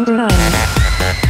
and run.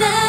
나